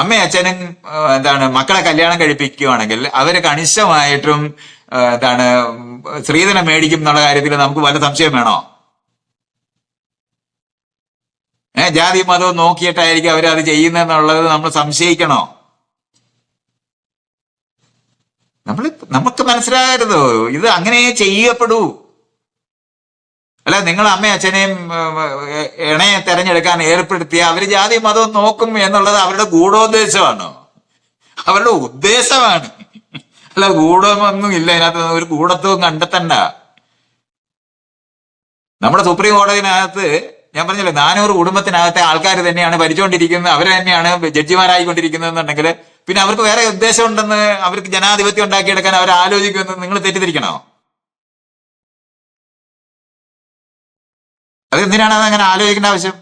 അമ്മയും അച്ഛനും എന്താണ് മക്കളെ കല്യാണം കഴിപ്പിക്കുകയാണെങ്കിൽ അവർ കണിശമായിട്ടും എന്താണ് സ്ത്രീധനം മേടിക്കും എന്നുള്ള കാര്യത്തിൽ നമുക്ക് വല്ല സംശയം വേണോ? ഏഹ് ജാതി മതവും നോക്കിയിട്ടായിരിക്കും അവരത് ചെയ്യുന്നതെന്നുള്ളത് നമ്മൾ സംശയിക്കണോ? നമ്മൾ നമുക്ക് മനസ്സിലാകരുത് ഇത് അങ്ങനെ ചെയ്യപ്പെടൂ. അല്ല നിങ്ങൾ അമ്മയും അച്ഛനെയും ഇണയെ തെരഞ്ഞെടുക്കാൻ ഏർപ്പെടുത്തിയ അവർ ജാതി മതവും നോക്കും എന്നുള്ളത് അവരുടെ ഗൂഢോദ്ദേശമാണോ. അവരുടെ ഉദ്ദേശമാണ്. അല്ല ഗൂഢമൊന്നും ഇല്ല അതിനകത്ത് ഒരു ഗൂഢത്വം കണ്ടെത്തണ്ട. നമ്മുടെ സുപ്രീം കോടതിനകത്ത് ഞാൻ പറഞ്ഞില്ലേ നാനൂറ് കുടുംബത്തിനകത്തെ ആൾക്കാർ തന്നെയാണ് ഭരിച്ചുകൊണ്ടിരിക്കുന്നത് അവർ തന്നെയാണ് ജഡ്ജിമാരായിക്കൊണ്ടിരിക്കുന്നത് എന്നുണ്ടെങ്കിൽ പിന്നെ അവർക്ക് വേറെ ഉദ്ദേശം ഉണ്ടെന്ന് അവർക്ക് ജനാധിപത്യം ഉണ്ടാക്കിയെടുക്കാൻ അവർ ആലോചിക്കുമെന്ന് നിങ്ങൾ തെറ്റിദ്ധരിക്കണോ? അത് എന്തിനാണ് അത് അങ്ങനെ ആലോചിക്കേണ്ട ആവശ്യം?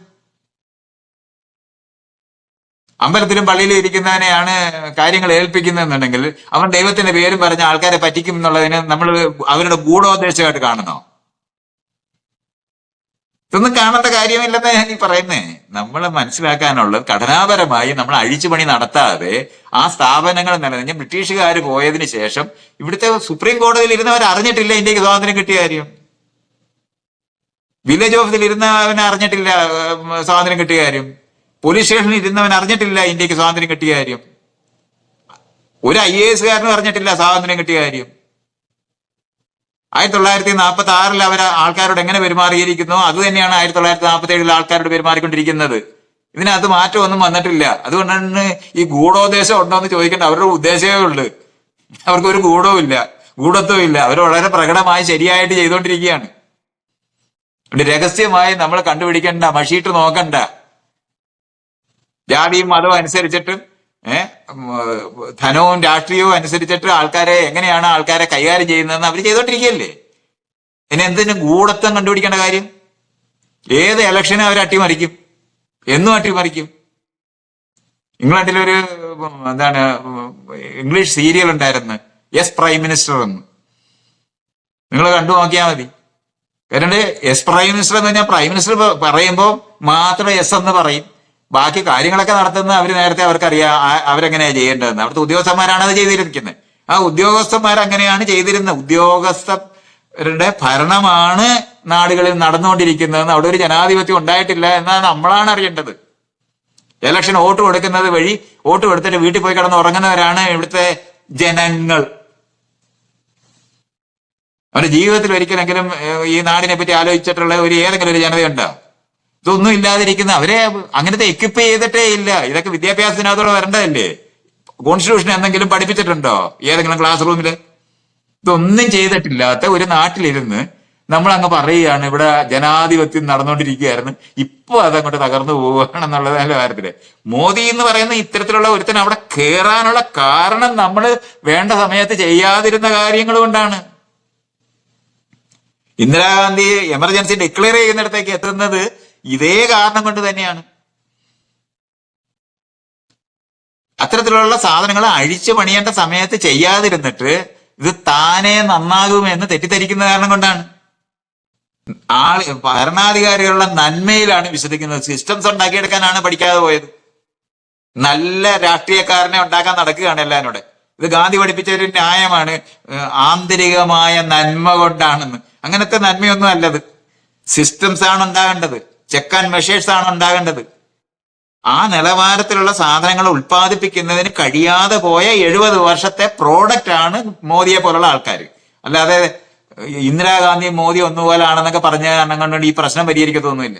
അമ്പലത്തിലും പള്ളിയിലും ഇരിക്കുന്നതിനെയാണ് കാര്യങ്ങൾ ഏൽപ്പിക്കുന്നതെന്നുണ്ടെങ്കിൽ അവൻ ദൈവത്തിന്റെ പേരും പറഞ്ഞ ആൾക്കാരെ പറ്റിക്കും എന്നുള്ളതിന് നമ്മൾ അവരുടെ ഗൂഢോദ്ദേശമായിട്ട് കാണുന്നോ? ഇതൊന്നും കാണേണ്ട കാര്യമില്ലെന്ന് ഞാൻ ഈ പറയുന്നേ. നമ്മൾ മനസ്സിലാക്കാനുള്ളത് ഘടനാപരമായി നമ്മൾ അഴിച്ചുപണി നടത്താതെ ആ സ്ഥാപനങ്ങൾ നിലനിന്ന് ബ്രിട്ടീഷുകാർ പോയതിനു ശേഷം ഇവിടുത്തെ സുപ്രീം കോടതിയിൽ ഇരുന്നവർ അറിഞ്ഞിട്ടില്ല ഇന്ത്യയ്ക്ക് സ്വാതന്ത്ര്യം കിട്ടിയ കാര്യം. വില്ലേജ് ഓഫീസിൽ ഇരുന്നവൻ അറിഞ്ഞിട്ടില്ല സ്വാതന്ത്ര്യം കിട്ടിയ കാര്യം. പോലീസ് സ്റ്റേഷനിൽ ഇരുന്നവൻ അറിഞ്ഞിട്ടില്ല ഇന്ത്യയ്ക്ക് സ്വാതന്ത്ര്യം കിട്ടിയ കാര്യം. ഒരു ഐ എ എസുകാരനും അറിഞ്ഞിട്ടില്ല സ്വാതന്ത്ര്യം കിട്ടിയ കാര്യം. ആയിരത്തി തൊള്ളായിരത്തി നാൽപ്പത്തി ആറിൽ അവർ ആൾക്കാരോട് എങ്ങനെ പെരുമാറിയിരിക്കുന്നു? അത് തന്നെയാണ് ആയിരത്തി തൊള്ളായിരത്തി നാൽപ്പത്തി ഏഴിൽ ആൾക്കാരോട് പെരുമാറിക്കൊണ്ടിരിക്കുന്നത്. ഇതിനകത്ത് മാറ്റമൊന്നും വന്നിട്ടില്ല. അതുകൊണ്ടാണ് ഈ ഗൂഢോദ്ദേശം ഉണ്ടോ എന്ന് ചോദിക്കേണ്ട അവരുടെ ഉദ്ദേശമേ ഉള്ളൂ. അവർക്ക് ഒരു ഗൂഢവും ഇല്ല ഗൂഢത്വം ഇല്ല അവർ വളരെ പ്രകടമായി ശരിയായിട്ട് ചെയ്തുകൊണ്ടിരിക്കുകയാണ്. രഹസ്യമായി നമ്മൾ കണ്ടുപിടിക്കണ്ട മഷീട്ട് നോക്കണ്ട. ജാതിയും മതവും അനുസരിച്ചിട്ട് ധനവും രാഷ്ട്രീയവും അനുസരിച്ചിട്ട് ആൾക്കാരെ എങ്ങനെയാണ് ആൾക്കാരെ കൈകാര്യം ചെയ്യുന്നതെന്ന് അവർ ചെയ്തോണ്ടിരിക്കുകയല്ലേ? ഇനി എന്തിനു ഗൂഢത്വം കണ്ടുപിടിക്കേണ്ട കാര്യം? ഏത് ഇലക്ഷനും അവർ അട്ടിമറിക്കും? എന്നും അട്ടിമറിക്കും? ഇംഗ്ലണ്ടിലൊരു എന്താണ് ഇംഗ്ലീഷ് സീരിയൽ ഉണ്ടായിരുന്നു യെസ് പ്രൈം മിനിസ്റ്റർ എന്ന്. നിങ്ങൾ കണ്ടു നോക്കിയാൽ മതി. കാരണം എസ് പ്രൈം മിനിസ്റ്റർ എന്ന് പറഞ്ഞാൽ പ്രൈം മിനിസ്റ്റർ പറയുമ്പോൾ മാത്രം എസ് എന്ന് പറയും. ബാക്കി കാര്യങ്ങളൊക്കെ നടത്തുന്ന അവർ നേരത്തെ അവർക്കറിയാം അവരെങ്ങനെയാണ് അവരെങ്ങനെയാ ചെയ്യേണ്ടതെന്ന്. അവിടുത്തെ ഉദ്യോഗസ്ഥന്മാരാണ് അത് ചെയ്തിരിക്കുന്നത്. ആ ഉദ്യോഗസ്ഥന്മാർ അങ്ങനെയാണ് ചെയ്തിരുന്നത്. ഉദ്യോഗസ്ഥരുടെ ഭരണമാണ് നാടുകളിൽ നടന്നുകൊണ്ടിരിക്കുന്നതെന്ന് അവിടെ ഒരു ജനാധിപത്യം ഉണ്ടായിട്ടില്ല എന്നാണ് നമ്മളാണ് അറിയേണ്ടത്. ഇലക്ഷൻ വോട്ട് കൊടുക്കുന്നത് വഴി വോട്ട് കൊടുത്തിട്ട് വീട്ടിൽ പോയി കിടന്ന് ഉറങ്ങുന്നവരാണ് ഇവിടുത്തെ ജനങ്ങൾ. അവരുടെ ജീവിതത്തിൽ ഒരിക്കലെങ്കിലും ഈ നാടിനെ പറ്റി ആലോചിച്ചിട്ടുള്ള ഒരു ഏതെങ്കിലും ഒരു ജനതയുണ്ടോ? ഇതൊന്നും ഇല്ലാതിരിക്കുന്ന അവരെ അങ്ങനത്തെ എക്യുപ്പ് ചെയ്തിട്ടേ ഇല്ല. ഇതൊക്കെ വിദ്യാഭ്യാസത്തിനകത്തോടെ വരേണ്ടതല്ലേ? കോൺസ്റ്റിറ്റ്യൂഷൻ എന്തെങ്കിലും പഠിപ്പിച്ചിട്ടുണ്ടോ? ഏതെങ്കിലും ക്ലാസ് റൂമിൽ ഇതൊന്നും ചെയ്തിട്ടില്ലാത്ത ഒരു നാട്ടിലിരുന്ന് നമ്മൾ അങ്ങ് പറയുകയാണ് ഇവിടെ ജനാധിപത്യം നടന്നുകൊണ്ടിരിക്കുകയായിരുന്നു ഇപ്പൊ അതങ്ങോട്ട് തകർന്നു പോവുകയാണെന്നുള്ളതല്ല കാര്യത്തിൽ. മോദി എന്ന് പറയുന്ന ഇത്തരത്തിലുള്ള ഒരുത്തൻ അവിടെ കയറാനുള്ള കാരണം നമ്മൾ വേണ്ട സമയത്ത് ചെയ്യാതിരുന്ന കാര്യങ്ങൾ കൊണ്ടാണ്. ഇന്ദിരാഗാന്ധി എമർജൻസി ഡിക്ലെയർ ചെയ്യുന്നിടത്തേക്ക് എത്തുന്നത് ഇതേ കാരണം കൊണ്ട് തന്നെയാണ്. അത്തരത്തിലുള്ള സാധനങ്ങൾ അഴിച്ചു പണിയേണ്ട സമയത്ത് ചെയ്യാതിരുന്നിട്ട് ഇത് താനെ നന്നാകുമെന്ന് തെറ്റിദ്ധരിക്കുന്ന കാരണം കൊണ്ടാണ്. ആൾ ഭരണാധികാരികളുടെ നന്മയിലാണ് വിശ്വസിക്കുന്നത്. സിസ്റ്റംസ് ഉണ്ടാക്കിയെടുക്കാനാണ് പഠിക്കാതെ പോയത്. നല്ല രാഷ്ട്രീയക്കാരനെ ഉണ്ടാക്കാൻ നടക്കുകയാണ് എല്ലാവരും ഇത് ഗാന്ധി പഠിപ്പിച്ച ഒരു ന്യായമാണ് ആന്തരികമായ നന്മ കൊണ്ടാണെന്ന്. അങ്ങനത്തെ നന്മയൊന്നും അല്ലത്. സിസ്റ്റംസ് ആണ് ഉണ്ടാകേണ്ടത്. ചെക്ക് ആൻഡ് മെഷേഴ്സ് ആണ് ഉണ്ടാകേണ്ടത്. ആ നിലവാരത്തിലുള്ള സാധനങ്ങൾ ഉൽപ്പാദിപ്പിക്കുന്നതിന് കഴിയാതെ പോയ എഴുപത് വർഷത്തെ പ്രോഡക്റ്റ് ആണ് മോദിയെ പോലുള്ള ആൾക്കാർ അല്ലാതെ ഇന്ദിരാഗാന്ധി മോദി ഒന്നുപോലാണെന്നൊക്കെ പറഞ്ഞ കാരണം കൊണ്ട് ഈ പ്രശ്നം പരിഹരിക്കത്തൊന്നുമില്ല.